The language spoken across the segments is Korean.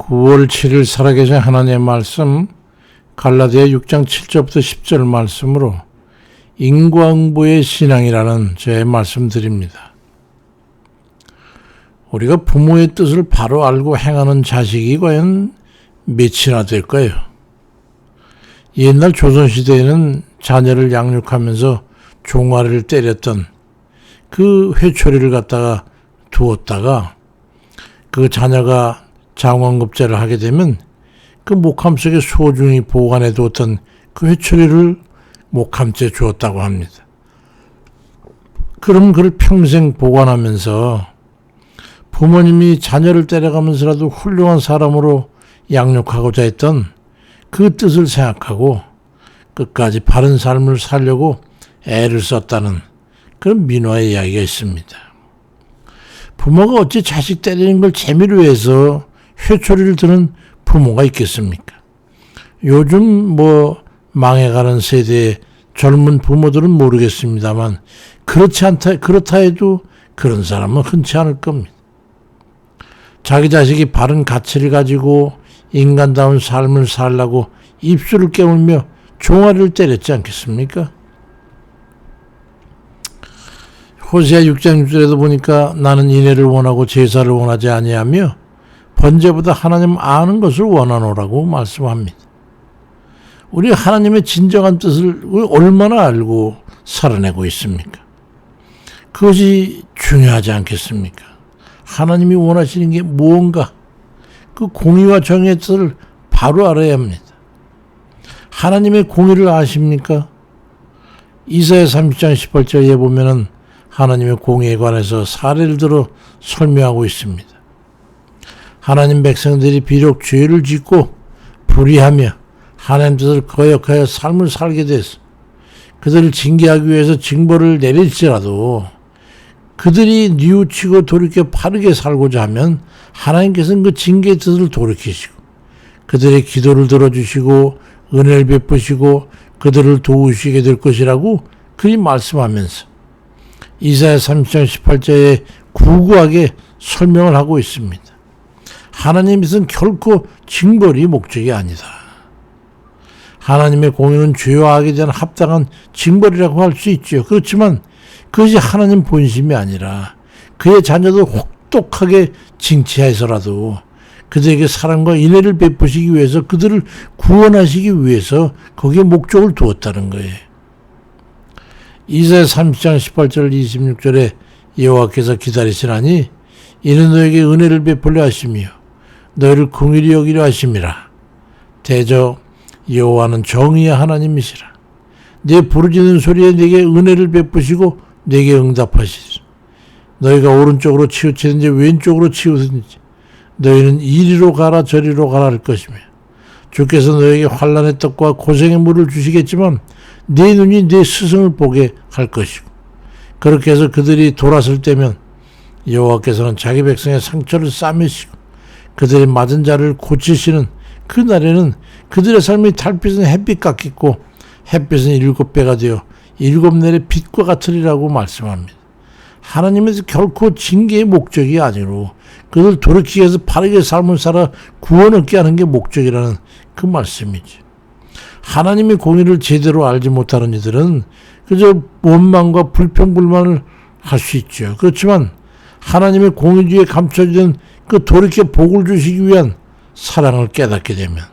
9월 7일 살아계신 하나님의 말씀 갈라디아 6장 7절부터 10절 말씀으로 인과응보의 신앙이라는 제 말씀드립니다. 우리가 부모의 뜻을 바로 알고 행하는 자식이 과연 몇이나 될까요? 옛날 조선시대에는 자녀를 양육하면서 종아리를 때렸던 그 회초리를 갖다가 두었다가 그 자녀가 장원급제를 하게 되면 그 목함 속에 소중히 보관해 두었던 그 회초리를 목함째 주었다고 합니다. 그럼 그를 평생 보관하면서 부모님이 자녀를 때려가면서라도 훌륭한 사람으로 양육하고자 했던 그 뜻을 생각하고 끝까지 바른 삶을 살려고 애를 썼다는 그런 민화의 이야기가 있습니다. 부모가 어찌 자식 때리는 걸 재미로 해서 회초리를 드는 부모가 있겠습니까? 요즘 뭐 망해가는 세대의 젊은 부모들은 모르겠습니다만 그렇지 않다 그렇다 해도 그런 사람은 흔치 않을 겁니다. 자기 자식이 바른 가치를 가지고 인간다운 삶을 살라고 입술을 깨물며 종아리를 때렸지 않겠습니까? 호세아 6장 6절에도 보니까 나는 인애를 원하고 제사를 원하지 아니하며 번제보다 하나님 아는 것을 원하노라고 말씀합니다. 우리 하나님의 진정한 뜻을 얼마나 알고 살아내고 있습니까? 그것이 중요하지 않겠습니까? 하나님이 원하시는 게 무언가 그 공의와 정의의 뜻을 바로 알아야 합니다. 하나님의 공의를 아십니까? 이사야 30장 18절에 보면은 하나님의 공의에 관해서 사례를 들어 설명하고 있습니다. 하나님 백성들이 비록 죄를 짓고 불의하며 하나님 뜻을 거역하여 삶을 살게 됐어. 그들을 징계하기 위해서 징벌을 내릴지라도 그들이 뉘우치고 돌이켜 바르게 살고자 하면 하나님께서는 그 징계의 뜻을 돌이키시고 그들의 기도를 들어주시고 은혜를 베푸시고 그들을 도우시게 될 것이라고 그리 말씀하면서 이사야 30장 18절에 구구하게 설명을 하고 있습니다. 하나님의 뜻은 결코 징벌이 목적이 아니다. 하나님의 공의는 죄와 악에 대한 합당한 징벌이라고 할 수 있죠. 그렇지만 그것이 하나님 본심이 아니라 그의 자녀들 혹독하게 징치해서라도 그들에게 사랑과 인애를 베푸시기 위해서 그들을 구원하시기 위해서 거기에 목적을 두었다는 거예요. 이사야 30장 18절 26절에 여호와께서 기다리시라니 이는 너에게 은혜를 베풀려 하시며 너희를 긍휼히 여기려 하심이라. 대저 여호와는 정의의 하나님이시라. 내 부르짖는 소리에 네게 은혜를 베푸시고 네게 응답하시리라. 너희가 오른쪽으로 치우치든지 왼쪽으로 치우든지 너희는 이리로 가라 저리로 가라 할 것이며 주께서 너에게 환란의 떡과 고생의 물을 주시겠지만 네 눈이 네 스승을 보게 할 것이고 그렇게 해서 그들이 돌았을 때면 여호와께서는 자기 백성의 상처를 싸매시고 그들의 맞은 자를 고치시는 그 날에는 그들의 삶이 달빛은 햇빛 같겠고 햇빛은 일곱 배가 되어 일곱 내의 빛과 같으리라고 말씀합니다. 하나님은 결코 징계의 목적이 아니로 그들 돌이키기 위해서 바르게 삶을 살아 구원 얻게 하는 게 목적이라는 그 말씀이죠. 하나님의 공의를 제대로 알지 못하는 이들은 그저 원망과 불평불만을 할 수 있죠. 그렇지만 하나님의 공의 뒤에 감춰진 그 돌이켜 복을 주시기 위한 사랑을 깨닫게 되면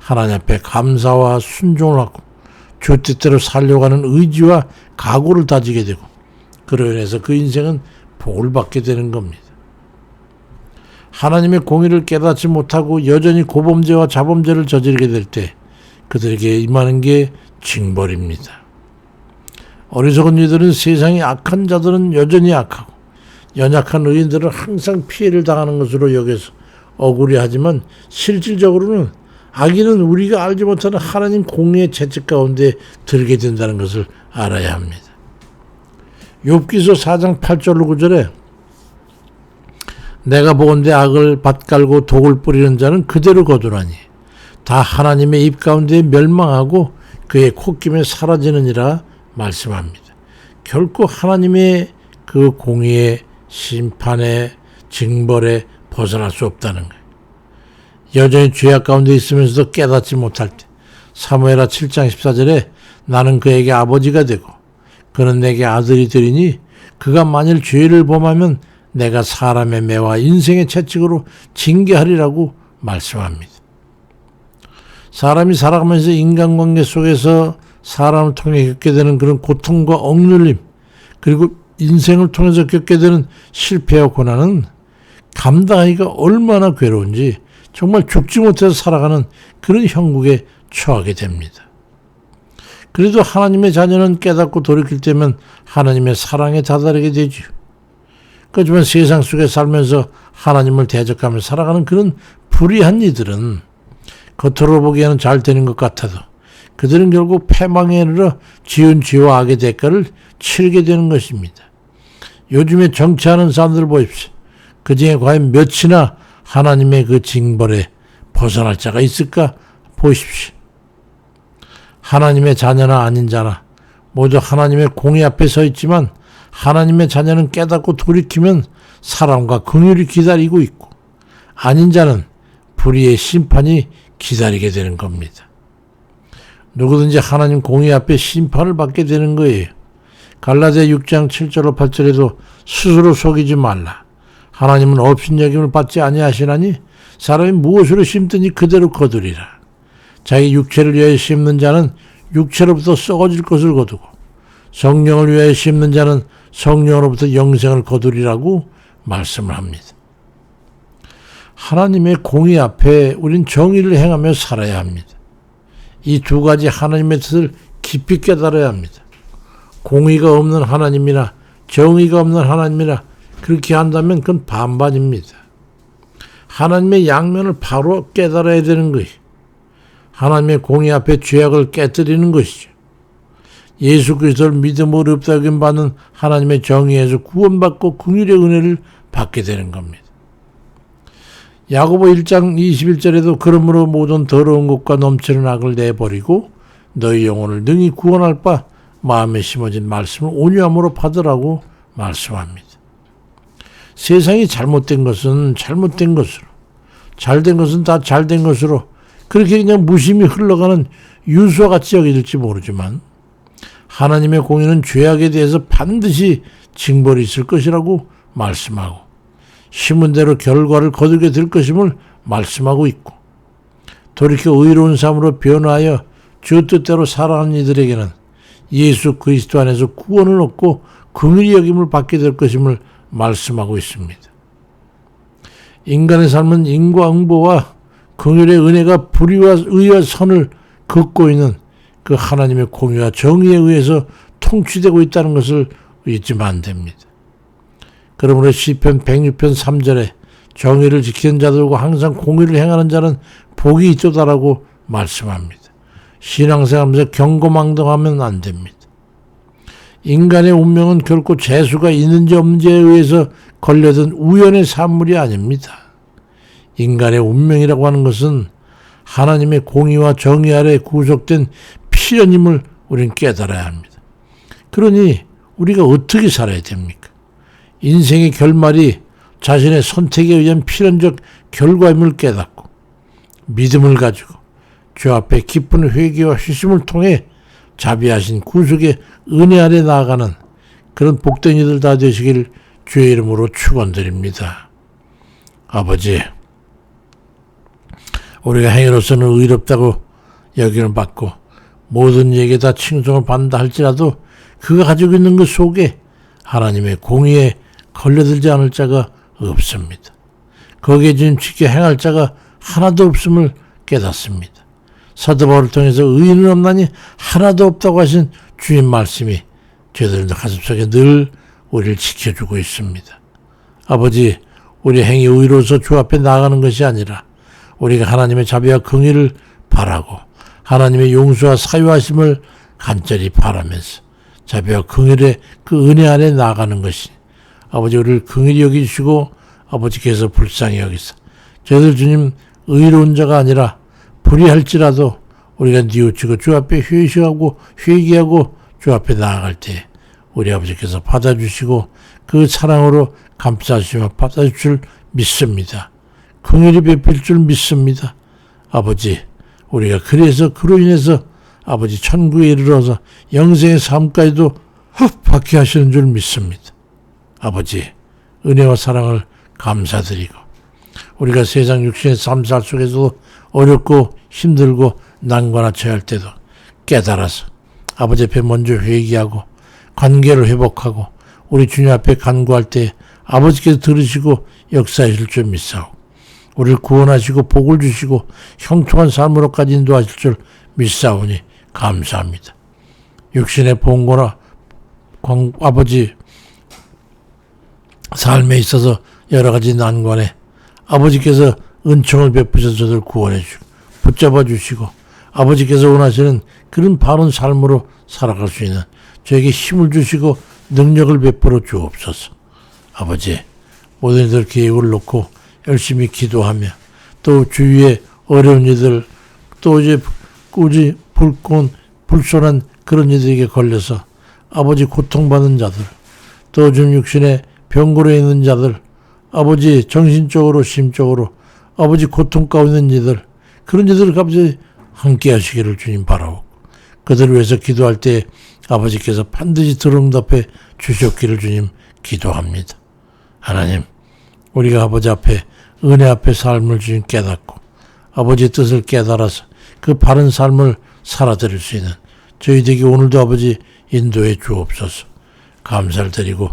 하나님 앞에 감사와 순종을 하고 주 뜻대로 살려가는 의지와 각오를 다지게 되고 그로 인해서 그 인생은 복을 받게 되는 겁니다. 하나님의 공의를 깨닫지 못하고 여전히 고범죄와 자범죄를 저지르게 될 때 그들에게 임하는 게 징벌입니다. 어리석은 이들은 세상의 악한 자들은 여전히 악하고 연약한 의인들은 항상 피해를 당하는 것으로 여겨서 억울해하지만 실질적으로는 악인은 우리가 알지 못하는 하나님 공의의 채찍 가운데 들게 된다는 것을 알아야 합니다. 욥기서 4장 8절로 9절에 내가 보건대 악을 밭갈고 독을 뿌리는 자는 그대로 거두라니 다 하나님의 입 가운데 멸망하고 그의 콧김에 사라지느니라 말씀합니다. 결코 하나님의 그 공의의 심판의 징벌에 벗어날 수 없다는 거예요. 여전히 죄악 가운데 있으면서도 깨닫지 못할 때 사무엘하 7장 14절에 나는 그에게 아버지가 되고 그는 내게 아들이 되리니 그가 만일 죄를 범하면 내가 사람의 매와 인생의 채찍으로 징계하리라고 말씀합니다. 사람이 살아가면서 인간관계 속에서 사람을 통해 겪게 되는 그런 고통과 억눌림 그리고 인생을 통해서 겪게 되는 실패와 고난은 감당하기가 얼마나 괴로운지 정말 죽지 못해서 살아가는 그런 형국에 처하게 됩니다. 그래도 하나님의 자녀는 깨닫고 돌이킬 때면 하나님의 사랑에 다다르게 되지요. 그렇지만 세상 속에 살면서 하나님을 대적하며 살아가는 그런 불의한 이들은 겉으로 보기에는 잘 되는 것 같아도 그들은 결국 패망에 이르러 지은 죄와 악의 대가를 치르게 되는 것입니다. 요즘에 정치하는 사람들 보십시오. 그 중에 과연 몇이나 하나님의 그 징벌에 벗어날 자가 있을까 보십시오. 하나님의 자녀나 아닌 자나 모두 하나님의 공의 앞에 서 있지만 하나님의 자녀는 깨닫고 돌이키면 사랑과 긍휼이 기다리고 있고 아닌 자는 불의의 심판이 기다리게 되는 겁니다. 누구든지 하나님 공의 앞에 심판을 받게 되는 거예요. 갈라디아 6장 7절로 8절에도 스스로 속이지 말라. 하나님은 업신여김을 받지 아니하시나니 사람이 무엇으로 심든지 그대로 거두리라. 자기 육체를 위하여 심는 자는 육체로부터 썩어질 것을 거두고 성령을 위하여 심는 자는 성령으로부터 영생을 거두리라고 말씀을 합니다. 하나님의 공의 앞에 우린 정의를 행하며 살아야 합니다. 이 두 가지 하나님의 뜻을 깊이 깨달아야 합니다. 공의가 없는 하나님이나 정의가 없는 하나님이나 그렇게 한다면 그건 반반입니다. 하나님의 양면을 바로 깨달아야 되는 것이 하나님의 공의 앞에 죄악을 깨뜨리는 것이죠. 예수 그리스도를 믿음으로 없다긴 받는 하나님의 정의에서 구원받고 긍휼의 은혜를 받게 되는 겁니다. 야고보 1장 21절에도 그러므로 모든 더러운 것과 넘치는 악을 내버리고 너희 영혼을 능히 구원할 바 마음에 심어진 말씀을 온유함으로 받으라고 말씀합니다. 세상이 잘못된 것은 잘못된 것으로 잘된 것은 다 잘된 것으로 그렇게 그냥 무심히 흘러가는 유수와 같이 여겨질지 모르지만 하나님의 공의는 죄악에 대해서 반드시 징벌이 있을 것이라고 말씀하고 심은 대로 결과를 거두게 될 것임을 말씀하고 있고 돌이켜 의로운 삶으로 변화하여 주 뜻대로 살아가는 이들에게는 예수 그리스도 안에서 구원을 얻고 긍휼히 여김을 받게 될 것임을 말씀하고 있습니다. 인간의 삶은 인과응보와 긍휼의 은혜가 불의와 의와 선을 긋고 있는 그 하나님의 공의와 정의에 의해서 통치되고 있다는 것을 잊지만 안 됩니다. 그러므로 시편 106편 3절에 정의를 지키는 자들과 항상 공의를 행하는 자는 복이 있도다라고 말씀합니다. 신앙생활하면서 경고망동하면 안 됩니다. 인간의 운명은 결코 재수가 있는지 없는지에 의해서 걸려든 우연의 산물이 아닙니다. 인간의 운명이라고 하는 것은 하나님의 공의와 정의 아래 구속된 필연임을 우리는 깨달아야 합니다. 그러니 우리가 어떻게 살아야 됩니까? 인생의 결말이 자신의 선택에 의한 필연적 결과임을 깨닫고 믿음을 가지고 주 앞에 깊은 회개와 희심을 통해 자비하신 구속의 은혜 아래 나아가는 그런 복된 이들 다 되시길 주의 이름으로 축원드립니다. 아버지, 우리가 행위로서는 의롭다고 여기는 받고 모든 얘기 다 칭송을 받는다 할지라도 그가 가지고 있는 것 속에 하나님의 공의에 걸려들지 않을 자가 없습니다. 거기에 지금 지켜 행할 자가 하나도 없음을 깨닫습니다. 사도 바울을 통해서 의인은 없나니 하나도 없다고 하신 주님 말씀이 저희들 가슴속에 늘 우리를 지켜주고 있습니다. 아버지, 우리 행위 의로서 주 앞에 나가는 것이 아니라 우리가 하나님의 자비와 긍휼을 바라고 하나님의 용서와 사유하심을 간절히 바라면서 자비와 긍휼의 그 은혜 안에 나가는 것이 아버지 우리를 긍휼히 여기시고 아버지께서 불쌍히 여기사 저희들 주님 의로운 자가 아니라 불의할지라도 우리가 뉘우치고 주 앞에 회식하고 회개하고 주 앞에 나아갈 때 우리 아버지께서 받아주시고 그 사랑으로 감싸주시며 받아주실 믿습니다. 긍휼히 베풀 줄 믿습니다. 아버지, 우리가 그래서 그로 인해서 아버지 천국에 이르러서 영생의 삶까지도 받게 하시는 줄 믿습니다. 아버지, 은혜와 사랑을 감사드리고 우리가 세상 육신의 삶살 속에서도 어렵고 힘들고 난관에 처할 때도 깨달아서 아버지 앞에 먼저 회개하고 관계를 회복하고 우리 주님 앞에 간구할 때 아버지께서 들으시고 역사하실 줄 믿사오. 우리를 구원하시고 복을 주시고 형통한 삶으로까지 인도하실 줄 믿사오니 감사합니다. 육신의 봉고나 광, 아버지 삶에 있어서 여러 가지 난관에 아버지께서 은총을 베푸셔서 저들 구원해 주고 붙잡아 주시고 아버지께서 원하시는 그런 바른 삶으로 살아갈 수 있는 저에게 힘을 주시고 능력을 베풀어 주옵소서. 아버지 모든 이들 계획을 놓고 열심히 기도하며 또 주위에 어려운 이들 또 이제 꾸지 불꽃 불손한 그런 이들에게 걸려서 아버지 고통받는 자들 또 좀 육신에 병고로 있는 자들 아버지 정신적으로 심적으로 아버지 고통 가운데 있는 이들 그런 이들을 갑자기 함께 하시기를 주님 바라고 그들을 위해서 기도할 때 아버지께서 반드시 들응답해 주셨기를 주님 기도합니다. 하나님 우리가 아버지 앞에 은혜 앞에 삶을 주님 깨닫고 아버지 뜻을 깨달아서 그 바른 삶을 살아드릴 수 있는 저희들에게 오늘도 아버지 인도해 주옵소서 감사를 드리고